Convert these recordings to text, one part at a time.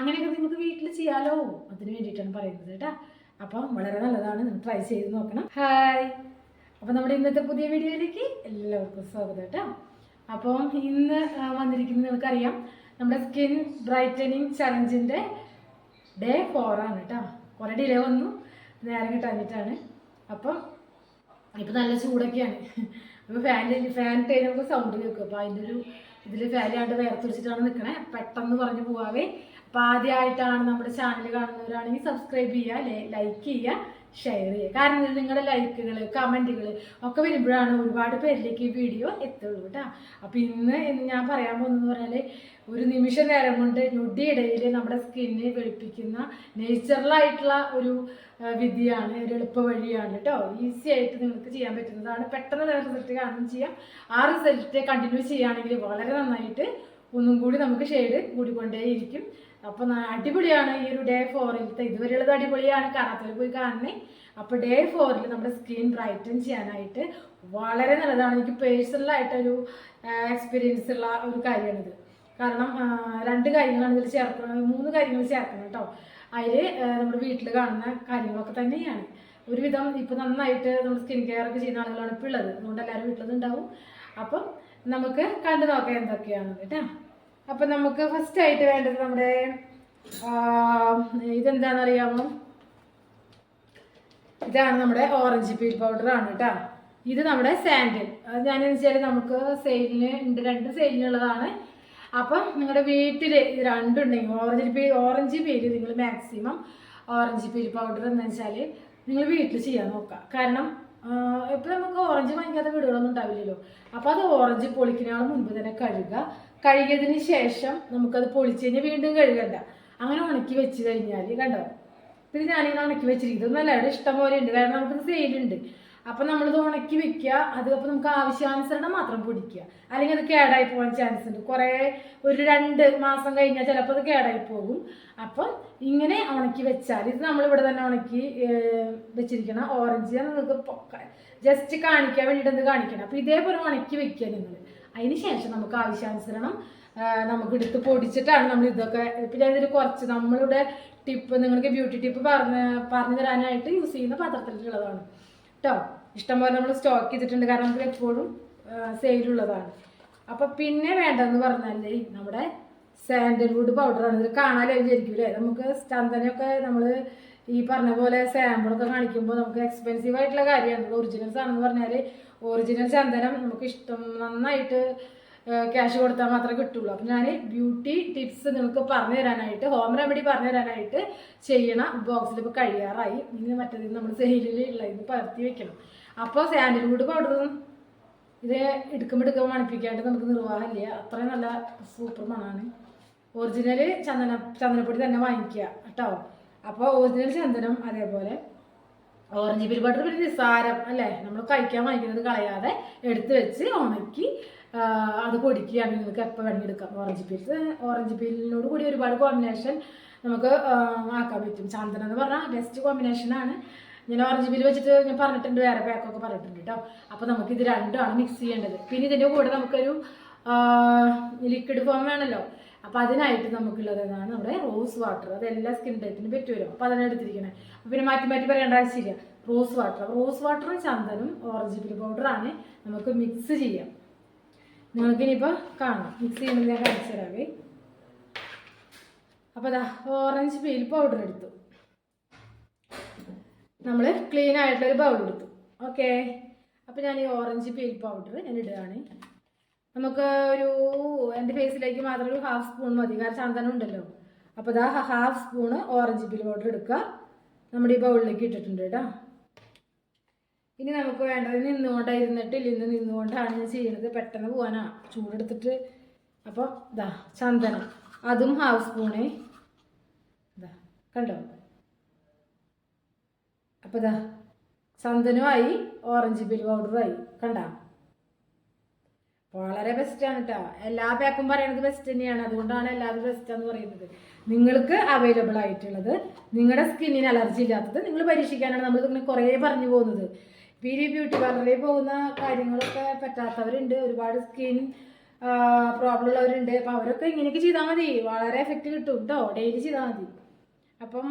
അങ്ങനെയൊക്കെ നിങ്ങൾക്ക് വീട്ടിൽ ചെയ്യാലോ? അതിന് വേണ്ടിയിട്ടാണ് പറയുന്നത് കേട്ടോ. അപ്പം വളരെ നല്ലതാണ്. നിങ്ങൾ ട്രൈ ചെയ്ത് നോക്കണം. ഹായ് അപ്പം നമ്മുടെ ഇന്നത്തെ പുതിയ വീഡിയോയിലേക്ക് എല്ലാവർക്കും സ്വാഗതം കേട്ടോ. അപ്പം ഇന്ന് വന്നിരിക്കുന്നത് നിങ്ങൾക്കറിയാം. നമ്മുടെ സ്കിൻ ബ്രൈറ്റനിങ് ചലഞ്ചിന്റെ ഡേ ഫോറാണ് കേട്ടോ. കുറേ ഡിലേ വന്നു. നേരം കിട്ടാഞ്ഞിട്ടാണ്. അപ്പം ഇപ്പം നല്ല ചൂടൊക്കെയാണ്. അപ്പോൾ ഫാനിൽ ഫാൻ ഇട്ട് നമുക്ക് സൗണ്ട് കേൾക്കും. അപ്പോൾ അതിന്റെ ഒരു ഇതിൽ ഫാനിലാണ്ട് വേർതിരിച്ചിട്ടാണ് നിൽക്കണേ പെട്ടെന്ന് പറഞ്ഞു പോവാവേ. അപ്പോൾ ആദ്യമായിട്ടാണ് നമ്മുടെ ചാനൽ കാണുന്നവരാണെങ്കിൽ സബ്സ്ക്രൈബ് ചെയ്യുക ലൈക്ക് ചെയ്യുക ഷെയർ ചെയ്യുക. കാരണം നിങ്ങളുടെ ലൈക്കുകൾ കമന്റുകൾ ഒക്കെ വരുമ്പോഴാണ് ഒരുപാട് പേരിലേക്ക് ഈ വീഡിയോ എത്തുള്ളൂ കേട്ടോ അപ്പോൾ ഇന്ന് ഇന്ന് ഞാൻ പറയാൻ പോകുന്നതെന്ന് പറഞ്ഞാൽ ഒരു നിമിഷ നേരം കൊണ്ട് ഞൊടിയിടയിൽ നമ്മുടെ സ്കിന്നിനെ വെളുപ്പിക്കുന്ന നേച്ചുറലായിട്ടുള്ള ഒരു വിധിയാണ് ഒരു എളുപ്പ വഴിയാണ് കേട്ടോ ഈസി ആയിട്ട് നിങ്ങൾക്ക് ചെയ്യാൻ പറ്റുന്നതാണ്. പെട്ടെന്ന് തന്നെ റിസൾട്ട് കാണുകയും ചെയ്യാം. ആ റിസൾട്ട് കണ്ടിന്യൂ ചെയ്യുകയാണെങ്കിൽ വളരെ നന്നായിട്ട് ഒന്നും കൂടി നമുക്ക് ഷെയ്ഡ് കൂടിക്കൊണ്ടേയിരിക്കും. അപ്പോൾ അടിപൊളിയാണ് ഈ ഒരു ഡേ ഫോറിലത്തെ ഇതുവരെയുള്ളത് അടിപൊളിയാണ്. കാണാത്തവർ പോയി കാണണേ. അപ്പൊ ഡേ ഫോറിൽ നമ്മുടെ സ്കിൻ ബ്രൈറ്റൻ ചെയ്യാനായിട്ട് വളരെ നല്ലതാണ്. എനിക്ക് പേഴ്സണലായിട്ടൊരു എക്സ്പീരിയൻസ് ഉള്ള ഒരു കാര്യമാണിത്. കാരണം രണ്ട് കാര്യങ്ങളാണ് ഇതിൽ ചേർക്കുന്നത് മൂന്ന് കാര്യങ്ങൾ ചേർക്കണം കേട്ടോ അതിൽ നമ്മുടെ വീട്ടിൽ കാണുന്ന കാര്യങ്ങളൊക്കെ തന്നെയാണ്. ഒരുവിധം ഇപ്പം നന്നായിട്ട് നമ്മൾ സ്കിൻ കെയർ ഒക്കെ ചെയ്യുന്ന ആളുകളാണ് ഇപ്പോൾ ഉള്ളത്. അതുകൊണ്ട് എല്ലാവരും വീട്ടിലത് ഉണ്ടാവും അപ്പം നമുക്ക് കണ്ടു നോക്കാം എന്തൊക്കെയാണ് കേട്ടോ അപ്പം നമുക്ക് ഫസ്റ്റ് ആയിട്ട് വേണ്ടത് നമ്മുടെ ആ, ഇതെന്താണെന്ന് അറിയാമോ ഇതാണ് നമ്മുടെ ഓറഞ്ച് പീൽ ആണ് കേട്ടോ. ഇത് നമ്മുടെ സാൻഡിൽ അത് ഞാൻ വെച്ചാൽ നമുക്ക് സെയിലിന് ഉണ്ട് രണ്ട് സെയിലിനുള്ളതാണ് അപ്പം നിങ്ങളുടെ വീട്ടിൽ ഇത് രണ്ടുണ്ടെങ്കിൽ ഓറഞ്ച് പീൽ ഓറഞ്ച് പീൽ നിങ്ങൾ മാക്സിമം ഓറഞ്ച് പീൽ പൗഡർ എന്ന് വെച്ചാൽ നിങ്ങൾ വീട്ടിൽ ചെയ്യാൻ നോക്കുക കാരണം ഇപ്പം നമുക്ക് ഓറഞ്ച് വാങ്ങിക്കാത്ത വീടുകളൊന്നും ഉണ്ടാവില്ലല്ലോ. അപ്പോൾ അത് ഓറഞ്ച് പൊളിക്കുന്നതിന് മുൻപ് തന്നെ കഴുകുക. കഴുകിയതിന് ശേഷം നമുക്കത് പൊളിച്ച് കഴിഞ്ഞാൽ വീണ്ടും കഴുകണ്ട. അങ്ങനെ ഉണക്കി വെച്ച് കഴിഞ്ഞാൽ കണ്ടോ? ഇത് ഞാനിങ്ങനെ ഉണക്കി വെച്ചിരിക്കുന്നത് ഇവിടെ ഇഷ്ടം പോലെ ഉണ്ട്. കാരണം നമുക്കിത് സെയിലുണ്ട് അപ്പം നമ്മളിത് ഉണക്കി വെക്കുക. അത് അപ്പോൾ നമുക്ക് ആവശ്യാനുസരണം മാത്രം പൊടിക്കുക. അല്ലെങ്കിൽ അത് കേടായി പോകാൻ ചാൻസ് ഉണ്ട്. കുറേ ഒരു രണ്ട് മാസം കഴിഞ്ഞാൽ ചിലപ്പോൾ അത് കേടായി പോകും. അപ്പം ഇങ്ങനെ ഉണക്കി വെച്ചാൽ ഇത് നമ്മളിവിടെ തന്നെ ഉണക്കി വെച്ചിരിക്കണം. ഓറഞ്ച് നിങ്ങൾക്ക് ജസ്റ്റ് കാണിക്കാൻ വേണ്ടിയിട്ട് കാണിക്കണം. അപ്പം ഇതേപോലെ ഉണക്കി വെക്കുക നിങ്ങൾ അതിന് ശേഷം നമുക്ക് ആവശ്യാനുസരണം നമുക്ക് എടുത്ത് പൊടിച്ചിട്ടാണ് നമ്മൾ ഇതൊക്കെ ഇപ്പം ഞാൻ ഇതിൽ കുറച്ച് നമ്മളുടെ ടിപ്പ് നിങ്ങൾക്ക് ബ്യൂട്ടി ടിപ്പ് പറഞ്ഞ് പറഞ്ഞു തരാനായിട്ട് യൂസ് ചെയ്യുന്ന പാത്രത്തിലുള്ളതാണ്. കേട്ടോ ഇഷ്ടംപോലെ നമ്മൾ സ്റ്റോക്ക് ചെയ്തിട്ടുണ്ട് കാരണം നമുക്ക് എപ്പോഴും സെയിലുള്ളതാണ് അപ്പം പിന്നെ വേണ്ടതെന്ന് പറഞ്ഞാൽ നമ്മുടെ സാൻഡൽവുഡ് പൗഡറാണ് ഇത് കാണാൻ വിചാരിക്കും അല്ലേ നമുക്ക് ചന്ദനമൊക്കെ നമ്മൾ ഈ പറഞ്ഞ പോലെ സാമ്പിളൊക്കെ കാണിക്കുമ്പോൾ നമുക്ക് എക്സ്പെൻസീവ് ആയിട്ടുള്ള കാര്യമാണ്. ഒറിജിനൽസ് ആണെന്ന് പറഞ്ഞാൽ ഒറിജിനൽ ചന്ദനം നമുക്ക് ഇഷ്ടം നന്നായിട്ട് ക്യാഷ് കൊടുത്താൽ മാത്രമേ കിട്ടുള്ളൂ. അപ്പം ഞാൻ ബ്യൂട്ടി ടിപ്സ് നിങ്ങൾക്ക് പറഞ്ഞു തരാനായിട്ട് ഹോം റെമഡി പറഞ്ഞു തരാനായിട്ട് ചെയ്യണ ബോക്സിൽ ഇപ്പോൾ കഴിയാറായി. ഇനി മറ്റേത് നമ്മൾ സെയിലിൽ ഇത് പകർത്തി വെക്കണം. അപ്പോൾ സാൻഡൽവുഡ് പൗഡറും ഇത് എടുക്കുമ്പോൾ എടുക്കുമ്പോൾ മണിപ്പിക്കാണ്ട് നമുക്ക് നിർവാഹമില്ല അത്രയും നല്ല സൂപ്പർ മണമാണ് ഒറിജിനൽ ചന്ദന ചന്ദനപ്പൊടി തന്നെ വാങ്ങിക്കുക കേട്ടോ. അപ്പോൾ ഒറിജിനൽ ചന്ദനം അതേപോലെ ഓറഞ്ച് പിരി ബട്ടർ പിന്നെ നിസ്സാരം അല്ലേ? നമ്മൾ കഴിക്കാൻ വാങ്ങിക്കുന്നത് കളയാതെ എടുത്ത് വെച്ച് ഉണക്കി അത് പൊടിക്കുകയാണ്. നിങ്ങൾക്ക് എപ്പോൾ വേണമെങ്കിൽ എടുക്കാം. ഓറഞ്ച് പീൽസ് ഓറഞ്ച് പീലിനോട് കൂടി ഒരുപാട് കോമ്പിനേഷൻ നമുക്ക് ആക്കാൻ പറ്റും. ചന്ദനം എന്ന് പറഞ്ഞാൽ ബെസ്റ്റ് കോമ്പിനേഷനാണ് ഞാൻ ഓറഞ്ച് പീൽ വെച്ചിട്ട് ഞാൻ പറഞ്ഞിട്ടുണ്ട് വേറെ പാക്കൊക്കെ പറഞ്ഞിട്ടുണ്ട് കേട്ടോ അപ്പോൾ നമുക്ക് ഇത് രണ്ടുമാണ് മിക്സ് ചെയ്യേണ്ടത്. പിന്നെ ഇതിന്റെ കൂടെ നമുക്കൊരു ലിക്വിഡ് ഫോം വേണമല്ലോ അപ്പോൾ അതിനായിട്ട് നമുക്കുള്ളത് എന്നാണ് നമ്മുടെ റോസ് വാട്ടർ അത് എല്ലാ സ്കിൻ ടൈപ്പിനും പറ്റുമല്ലോ. അപ്പോൾ അതിനെ എടുത്തിരിക്കണേ. അപ്പോൾ പിന്നെ മാറ്റി മാറ്റി പറയേണ്ട ആവശ്യമില്ല. റോസ് വാട്ടർ റോസ് വാട്ടറും ചന്ദനും ഓറഞ്ച് പീൽ പൗഡറാണ് നമുക്ക് മിക്സ് ചെയ്യാം. നിങ്ങൾക്ക് ഇനിയിപ്പോൾ കാണാം. മിക്സ് ചെയ്യുന്നത് ഞാൻ കാണിച്ചു തരാവേ. അപ്പോൾ അതാ ഓറഞ്ച് പീൽ പൗഡർ എടുത്തു. നമ്മൾ ക്ലീൻ ആയിട്ടുള്ളൊരു ബൗൾ എടുത്തു. ഓക്കെ അപ്പോൾ ഞാൻ ഈ ഓറഞ്ച് പീൽ പൗഡർ ഞാൻ ഇടുകയാണ്. നമുക്ക് ഒരു എന്റെ ഫേസിലേക്ക് മാത്രം ഒരു ഹാഫ് സ്പൂൺ മതി. കാരണം ചന്ദനം ഉണ്ടല്ലോ. അപ്പോൾ ഇതാ half spoon orange peel powder എടുക്കുക. നമ്മുടെ ഈ ബൗളിലേക്ക് ഇട്ടിട്ടുണ്ട് കേട്ടോ. ഇനി നമുക്ക് വേണ്ടത് നിന്നുകൊണ്ട് ഇരുന്നിട്ട് ഇന്ന് നിന്നുകൊണ്ടാണ് ഞാൻ ചെയ്യുന്നത് പെട്ടെന്ന് പോകാനാ ചൂടെടുത്തിട്ട്. അപ്പോൾ ഇതാ ചന്ദനം. അതും ഹാഫ് സ്പൂണ് ഇതാ കണ്ടോ? അപ്പോൾ ഇതാ ചന്ദനമായി ഓറഞ്ച് പിൽ പൗഡറായി കണ്ട? വളരെ ബെസ്റ്റ് ആണ് കേട്ടോ എല്ലാ പാക്കും പറയുന്നത് ബെസ്റ്റ് തന്നെയാണ്. അതുകൊണ്ടാണ് എല്ലാവരും ബെസ്റ്റ് എന്ന് പറയുന്നത്. നിങ്ങൾക്ക് അവൈലബിൾ ആയിട്ടുള്ളത് നിങ്ങളുടെ സ്കിന്നിന് അലർജി ഇല്ലാത്തത് നിങ്ങൾ പരീക്ഷിക്കാനാണ് നമ്മൾ ഇങ്ങനെ കുറേ പറഞ്ഞു പോകുന്നത്. പീരി ബ്യൂട്ടി പാർലറിൽ പോകുന്ന കാര്യങ്ങളൊക്കെ പറ്റാത്തവരുണ്ട്. ഒരുപാട് സ്കിൻ പ്രോബ്ലം ഉള്ളവരുണ്ട്. അപ്പോൾ അവരൊക്കെ ഇങ്ങനെയൊക്കെ ചെയ്താൽ മതി. വളരെ എഫക്റ്റ് കിട്ടും കേട്ടോ ഡെയിലി ചെയ്താൽ മതി. അപ്പം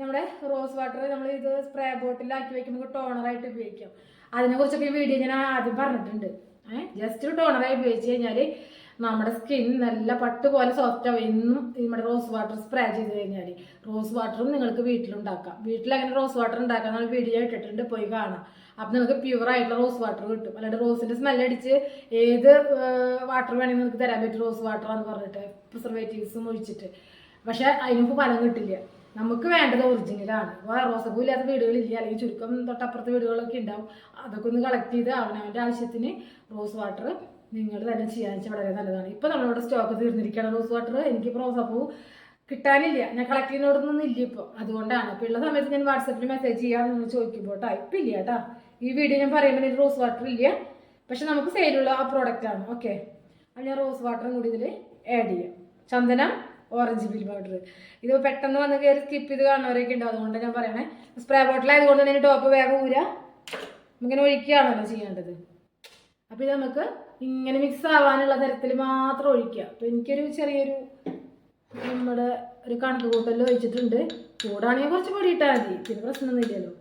നമ്മുടെ റോസ് വാട്ടർ നമ്മൾ ഇത് സ്പ്രേ ബോട്ടിലാക്കി വയ്ക്കുമ്പോൾ ടോണറായിട്ട് ഉപയോഗിക്കാം. അതിനെക്കുറിച്ചൊക്കെ വീഡിയോ ഞാൻ ആദ്യം പറഞ്ഞിട്ടുണ്ട്. ജസ്റ്റ് ഒരു ടോണറായി ഉപയോഗിച്ച് കഴിഞ്ഞാൽ നമ്മുടെ സ്കിൻ നല്ല പട്ട് പോലെ സോഫ്റ്റ് ആവും. എന്നും നമ്മുടെ റോസ് വാട്ടർ സ്പ്രേ ചെയ്ത് കഴിഞ്ഞാൽ റോസ് വാട്ടറും നിങ്ങൾക്ക് വീട്ടിലുണ്ടാക്കാം. വീട്ടിൽ അങ്ങനെ റോസ് വാട്ടർ ഉണ്ടാക്കാൻ നമ്മൾ വീഡിയോ ഇട്ടിട്ടുണ്ട് പോയി കാണാം. അപ്പം നിങ്ങൾക്ക് പ്യുവർ ആയിട്ടുള്ള റോസ് വാട്ടർ കിട്ടും. അല്ലാണ്ട് റോസിന്റെ സ്മെല്ലടിച്ച് ഏത് വാട്ടർ വേണമെങ്കിൽ നിങ്ങൾക്ക് തരാൻ പറ്റും. റോസ് വാട്ടർ എന്ന് പറഞ്ഞിട്ട് പ്രിസർവേറ്റീവ്സും ഒഴിച്ചിട്ട്. പക്ഷേ അതിനിപ്പോൾ ഫലം കിട്ടില്ല. നമുക്ക് വേണ്ടത് ഒറിജിനലാണ് അപ്പോൾ റോസപ്പൂ ഇല്ലാത്ത വീടുകളില്ല. അല്ലെങ്കിൽ ചുരുക്കം തൊട്ടപ്പുറത്തെ വീടുകളൊക്കെ ഉണ്ടാവും. അതൊക്കെ ഒന്ന് കളക്ട് ചെയ്ത് അവനവന്റെ ആവശ്യത്തിന് റോസ് വാട്ടർ നിങ്ങൾ തന്നെ ചെയ്യാൻ വളരെ നല്ലതാണ്. ഇപ്പോൾ നമ്മളിവിടെ സ്റ്റോക്ക് തീർന്നിരിക്കുകയാണ് റോസ് വാട്ടർ എനിക്കിപ്പോൾ റോസപ്പൂ കിട്ടാനില്ല. ഞാൻ കളക്ട് ചെയ്യുന്നവിടുന്നൊന്നും ഇല്ല ഇപ്പോൾ അതുകൊണ്ടാണ്. അപ്പോൾ ഉള്ള സമയത്ത് ഞാൻ വാട്സപ്പിൽ മെസ്സേജ് ചെയ്യാമെന്ന് നിങ്ങൾ ചോദിക്കുമ്പോൾ കേട്ടോ ഇപ്പം ഇല്ല കേട്ടോ. ഈ വീഡിയോ ഞാൻ പറയുമ്പോൾ എനിക്ക് റോസ് വാട്ടർ ഇല്ല. പക്ഷെ നമുക്ക് സെയിലുള്ള ആ പ്രോഡക്റ്റാണ് ഓക്കെ അപ്പം ഞാൻ റോസ് വാട്ടറും കൂടി ഇതിൽ ആഡ് ചെയ്യാം. ചന്ദനം ഓറഞ്ച് ബിൽ പൗഡർ ഇത് പെട്ടെന്ന് വന്ന് കയറി സ്കിപ്പ് ചെയ്ത് കാണുന്നവരൊക്കെ ഉണ്ട്. അതുകൊണ്ട് ഞാൻ പറയണേ സ്പ്രേ ബോട്ടിൽ ആയതുകൊണ്ട് തന്നെ ടോപ്പ് വേഗം ഊര. ഇങ്ങനെ ഒഴിക്കുകയാണല്ലോ ചെയ്യേണ്ടത്. അപ്പോൾ ഇത് നമുക്ക് ഇങ്ങനെ മിക്സ് ആവാനുള്ള തരത്തിൽ മാത്രം ഒഴിക്കുക. അപ്പോൾ എനിക്കൊരു ചെറിയൊരു നമ്മുടെ ഒരു കണക്ക് കൂട്ടലിൽ ഒഴിച്ചിട്ടുണ്ട്. ചൂടാണെങ്കിൽ കുറച്ച് പൊടി ഇട്ടാൽ മതി. പിന്നെ പ്രശ്നമൊന്നും ഇല്ലല്ലോ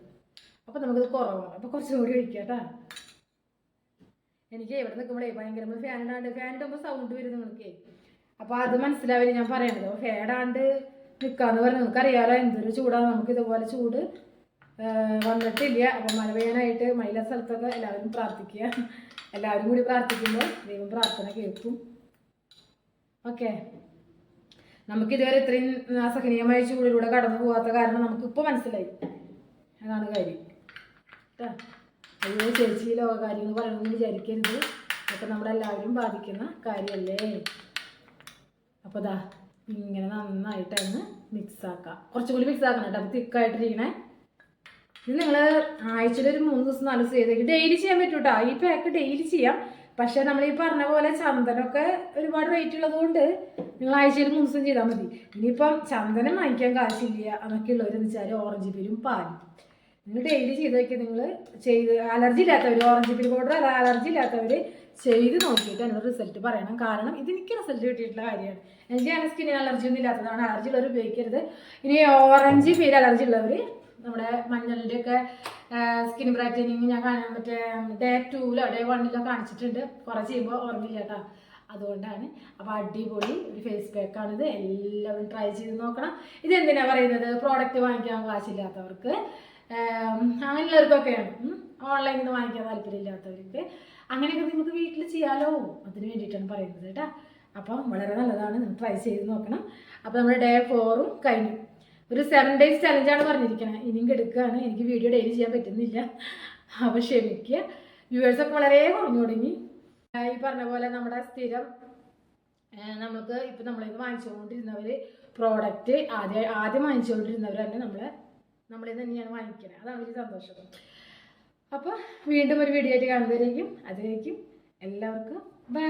അപ്പോൾ നമുക്കിത് കുറവാണ്. അപ്പോൾ കുറച്ചും കൂടി ഒഴിക്കുക കേട്ടോ. എനിക്ക് ഇവിടെ നിൽക്കുമ്പോഴേ ഭയങ്കര ഫാനിടാണ്ട് ഇടാണ്ട്. ഫാൻ സൗണ്ട് വരും നിങ്ങൾക്ക്. അപ്പോൾ അത് മനസ്സിലാവില്ല. ഞാൻ പറയണത്. അപ്പോൾ ഇടാണ്ട് നിൽക്കാന്ന് അറിയാലോ നമുക്കറിയാലോ എന്തൊരു ചൂടാണ്. നമുക്ക് ഇതുപോലെ ചൂട് വന്നിട്ടില്ല. അപ്പോൾ മഴ പെയ്യാനായിട്ട് മയില സ്ഥലത്തൊക്കെ എല്ലാവരും പ്രാർത്ഥിക്കുക. എല്ലാവരും കൂടി പ്രാർത്ഥിക്കുമ്പോൾ ദൈവം പ്രാർത്ഥന കേൾക്കും. ഓക്കെ. നമുക്കിതുവരെ ഇത്രയും അസഹനീയമായ ചൂടിലൂടെ കടന്നു പോകാത്ത കാരണം നമുക്ക് നമുക്കിപ്പോൾ മനസ്സിലായി. അതാണ് കാര്യം. അയ്യോ ചേച്ചി ഈ ലോകകാര്യങ്ങൾ പറയണമെന്ന് വിചാരിക്കരുത്. അതൊക്കെ നമ്മളെല്ലാവരും ബാധിക്കുന്ന കാര്യമല്ലേ അപ്പോൾ ദാ ഇങ്ങനെ നന്നായിട്ടൊന്ന് മിക്സ് മിക്സാക്കാം കുറച്ചും കൂടി മിക്സ് ആക്കണം കേട്ടോ അപ്പോൾ തിക്കായിട്ടിരിക്കണേ. ഇത് നിങ്ങൾ ആഴ്ചയിൽ ഒരു മൂന്ന് ദിവസം നാല് ദിവസം ചെയ്തേക്ക്. ഡെയിലി ചെയ്യാൻ പറ്റും കേട്ടോ ഈ പാക്ക് ഡെയിലി ചെയ്യാം. പക്ഷേ നമ്മൾ ഈ പറഞ്ഞ പോലെ ചന്ദനമൊക്കെ ഒരുപാട് റേറ്റ് ഉള്ളതുകൊണ്ട് നിങ്ങൾ ആഴ്ചയിൽ മൂന്ന് ദിവസം ചെയ്താൽ മതി. ഇനിയിപ്പം ചന്ദനം വാങ്ങിക്കാൻ കാശില്ല എന്നൊക്കെ ഉള്ളവരെന്ന് വെച്ചാൽ ഓറഞ്ച് പേരും പാലും. നിങ്ങൾ ഡെയിലി ചെയ്ത് നോക്കി. നിങ്ങൾ ചെയ്ത് അലർജി ഇല്ലാത്തവർ ഓറഞ്ച് പിരി പൗഡർ അലർജി ഇല്ലാത്തവർ ചെയ്ത് നോക്കിയിട്ട് എന്നോട് റിസൾട്ട് പറയണം. കാരണം ഇത് എനിക്ക് റിസൾട്ട് കിട്ടിയിട്ടുള്ള കാര്യമാണ്. എനിക്ക് അങ്ങനെ സ്കിന്നിന് അലർജി ഒന്നും ഇല്ലാത്തതാണ് അലർജി ഉള്ളവർ ഉപയോഗിക്കരുത്. ഇനി ഓറഞ്ച് പേര് അലർജി ഉള്ളവർ നമ്മുടെ മഞ്ഞളിന്റെ ഒക്കെ സ്കിൻ ബ്രൈറ്റനിങ് ഞാൻ കാണാൻ മറ്റേ ഡേ ടൂലോ ഡേ വണ്ണിലോ കാണിച്ചിട്ടുണ്ട്. കുറേ ചെയ്യുമ്പോൾ ഓർമ്മയില്ല കേട്ടോ അതുകൊണ്ടാണ്. അപ്പോൾ അടിപൊളി ഒരു ഫേസ് പാക്കാണിത് എല്ലാവരും ട്രൈ ചെയ്ത് നോക്കണം. ഇതെന്തിനാണ് പറയുന്നത്? പ്രോഡക്റ്റ് വാങ്ങിക്കാൻ കാശില്ലാത്തവർക്ക് അങ്ങനെയുള്ളവർക്കൊക്കെയാണ് ഓൺലൈനിൽ നിന്ന് വാങ്ങിക്കാൻ താല്പര്യമില്ലാത്തവർക്ക് അങ്ങനെയൊക്കെ നിങ്ങൾക്ക് വീട്ടിൽ ചെയ്യാലോ? അതിന് വേണ്ടിയിട്ടാണ് പറയുന്നത് കേട്ടോ. അപ്പം വളരെ നല്ലതാണ്. നിങ്ങൾ ട്രൈ ചെയ്ത് നോക്കണം. അപ്പോൾ നമ്മുടെ ഡേ ഫോറും കഴിഞ്ഞു. ഒരു സെവൻ ഡേയ്സ് ചലഞ്ചാണ് പറഞ്ഞിരിക്കുന്നത് ഇനിയും എടുക്കുകയാണ് എനിക്ക് വീഡിയോ ഡെയിലി ചെയ്യാൻ പറ്റുന്നില്ല. അപ്പോൾ ക്ഷമിക്കുക. വ്യൂവേഴ്സൊക്കെ വളരെ കുറഞ്ഞു തുടങ്ങി. ഈ പറഞ്ഞ പോലെ നമ്മുടെ സ്ഥിരം നമുക്ക് ഇപ്പം നമ്മളിത് വാങ്ങിച്ചുകൊണ്ടിരുന്നവർ പ്രോഡക്റ്റ് ആദ്യം ആദ്യം വാങ്ങിച്ചുകൊണ്ടിരുന്നവർ തന്നെ നമ്മളെ നമ്മളിൽ തന്നെയാണ് വാങ്ങിക്കുന്നത് അതാണ് ഒരു സന്തോഷം. അപ്പോൾ വീണ്ടും ഒരു വീഡിയോ ആയിട്ട് കാണുന്നതായിരിക്കും അതിലേക്കും എല്ലാവർക്കും ബൈ